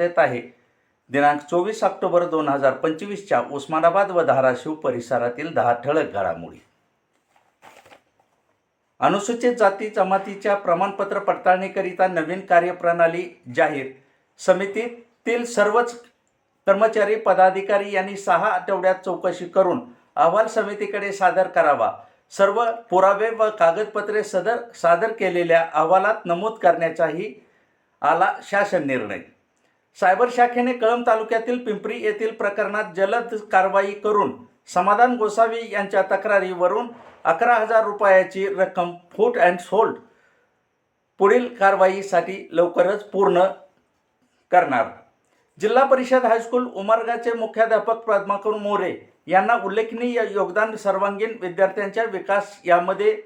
देत आहे. दिनांक चोवीस ऑक्टोबर दोन हजार पंचवीसच्या उस्मानाबाद व धाराशिव परिसरातील दहा ठळक घडामोडी. अनुसूचित जाती जमातीच्या प्रमाणपत्र पडताळणीकरिता नवीन कार्यप्रणाली जाहीर. समितीतील सर्वच कर्मचारी पदाधिकारी यांनी सहा आठवड्यात चौकशी करून अहवाल समितीकडे सादर करावा. सर्व पुरावे व कागदपत्रे सदर सादर केलेल्या अहवालात नमूद करण्याचाही आला शासन निर्णय. सायबर शाखेने कळंब तालुक्यातील पिंपरी येथील प्रकरणात जलद कारवाई करून समाधान गोसावी यांच्या तक्रारीवरून अकरा हजार रुपयाची रक्कम फूट अँड सोल्ड पुढील कारवाईसाठी लवकरच पूर्ण करणार. जिल्हा परिषद हायस्कूल उमरगाचे मुख्याध्यापक पद्माकर मोरे यांना उल्लेखनीय योगदान सर्वांगीण विद्यार्थ्यांच्या विकास यामध्ये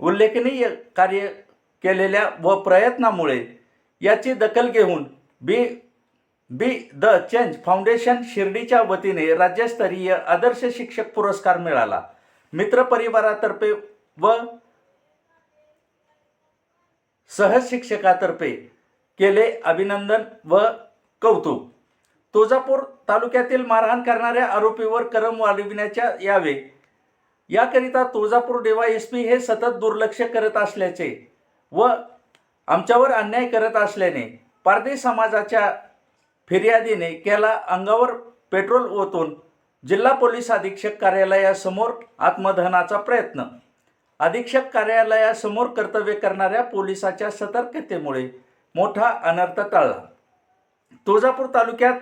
उल्लेखनीय कार्य केलेल्या व प्रयत्नामुळे याची दखल घेऊन be be the change foundation शिर्डीच्या वतीने राज्यस्तरीय आदर्श शिक्षक पुरस्कार मिळाला. मित्रपरिवारातर्फे व सहशिक्षकातर्फे केले अभिनंदन व कौतुक. तुळजापूर तालुक्यातील मारहाण करणाऱ्या आरोपीवर करम वाढविण्याच्या यावे. याकरिता तुळजापूर पी हे सतत दुर्लक्ष करत असल्याचे व आमच्यावर अन्याय करत असल्याने पारधी समाजाच्या फिर्यादीने केला अंगावर पेट्रोल ओतून जिल्हा पोलीस अधीक्षक कार्यालयासमोर आत्मदहनाचा प्रयत्न. अधीक्षक कार्यालयासमोर कर्तव्य करणाऱ्या पोलिसाच्या सतर्कतेमुळे मोठा अनर्थ टळला. तुळजापूर तालुक्यात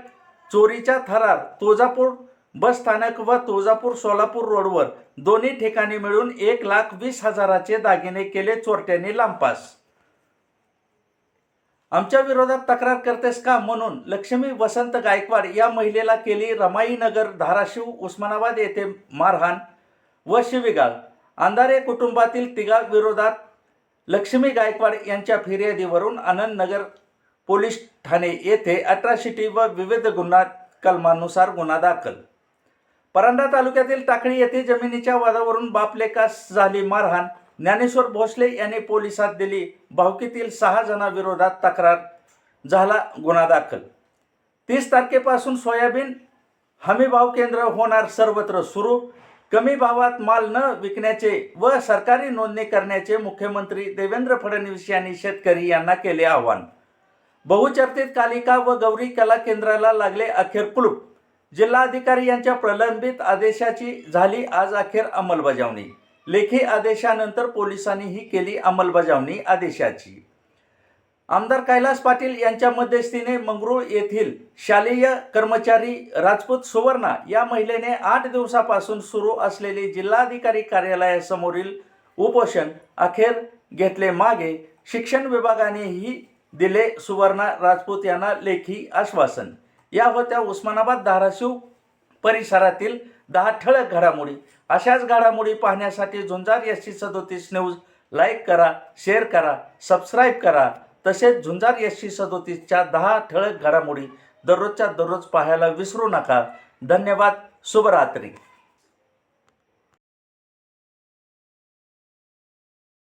चोरीच्या थरार तुळजापूर बस स्थानक व तुळजापूर सोलापूर रोडवर दोन्ही ठिकाणी मिळून एक लाख वीस हजाराचे दागिने केले चोरट्यांनी लांपास आमच्या विरोधात तक्रार करतेस का म्हणून लक्ष्मी वसंत गायकवाड या महिलेला केली रमाईनगर धाराशिव उस्मानाबाद येथे मारहाण व शिवीगाळ. अंधारे कुटुंबातील तिघा विरोधात लक्ष्मी गायकवाड यांच्या फिर्यादीवरून आनंदनगर पोलीस ठाणे येथे अट्रॉसिटी व विविध गुन्हा कलमानुसार गुन्हा दाखल. परांडा तालुक्यातील टाकळी येथे जमिनीच्या वादावरून बापलेकास झाली मारहाण. ज्ञानेश्वर भोसले यांनी पोलिसात दिली भावकीतील सहा जणांविरोधात तक्रार. झाला गुन्हा दाखल. तीस तारखेपासून सोयाबीन हमीभाव केंद्र होणार सर्वत्र सुरू. कमी भावात माल न विकण्याचे व सरकारी नोंदणी करण्याचे मुख्यमंत्री देवेंद्र फडणवीस यांनी शेतकरी यांना केले आवाहन. बहुचर्चित कालिका व गौरी कला केंद्राला लागले अखेर कुलूप. जिल्हाधिकारी यांच्या प्रलंबित आदेशाची झाली आज अखेर अंमलबजावणी. लेखी आदेशानंतर पोलिसांनी ही केली अंमलबजावणी आदेशाची. आमदार कैलास पाटील यांच्या मध्यस्थीने मंगरूळ येथील शालेय कर्मचारी राजपूत सुवर्णा या महिलेने आठ दिवसापासून सुरू असलेले जिल्हाधिकारी कार्यालयासमोरील उपोषण अखेर घेतले मागे शिक्षण विभागानेही दिले सुवर्णा राजपूत यांना लेखी आश्वासन. या होत्या उस्मानाबाद धाराशिव परिसरातील दहा ठळक घडामोडी. अशाच घडामोडी पाहण्यासाठी झुंजार एस टी सदोतीस न्यूज लाईक करा शेअर करा सबस्क्राईब करा. तसेच झुंजार एस टी सदोतीसच्या दहा ठळक घडामोडी दररोजच्या दररोज पाहायला विसरू नका. धन्यवाद शुभरात्री.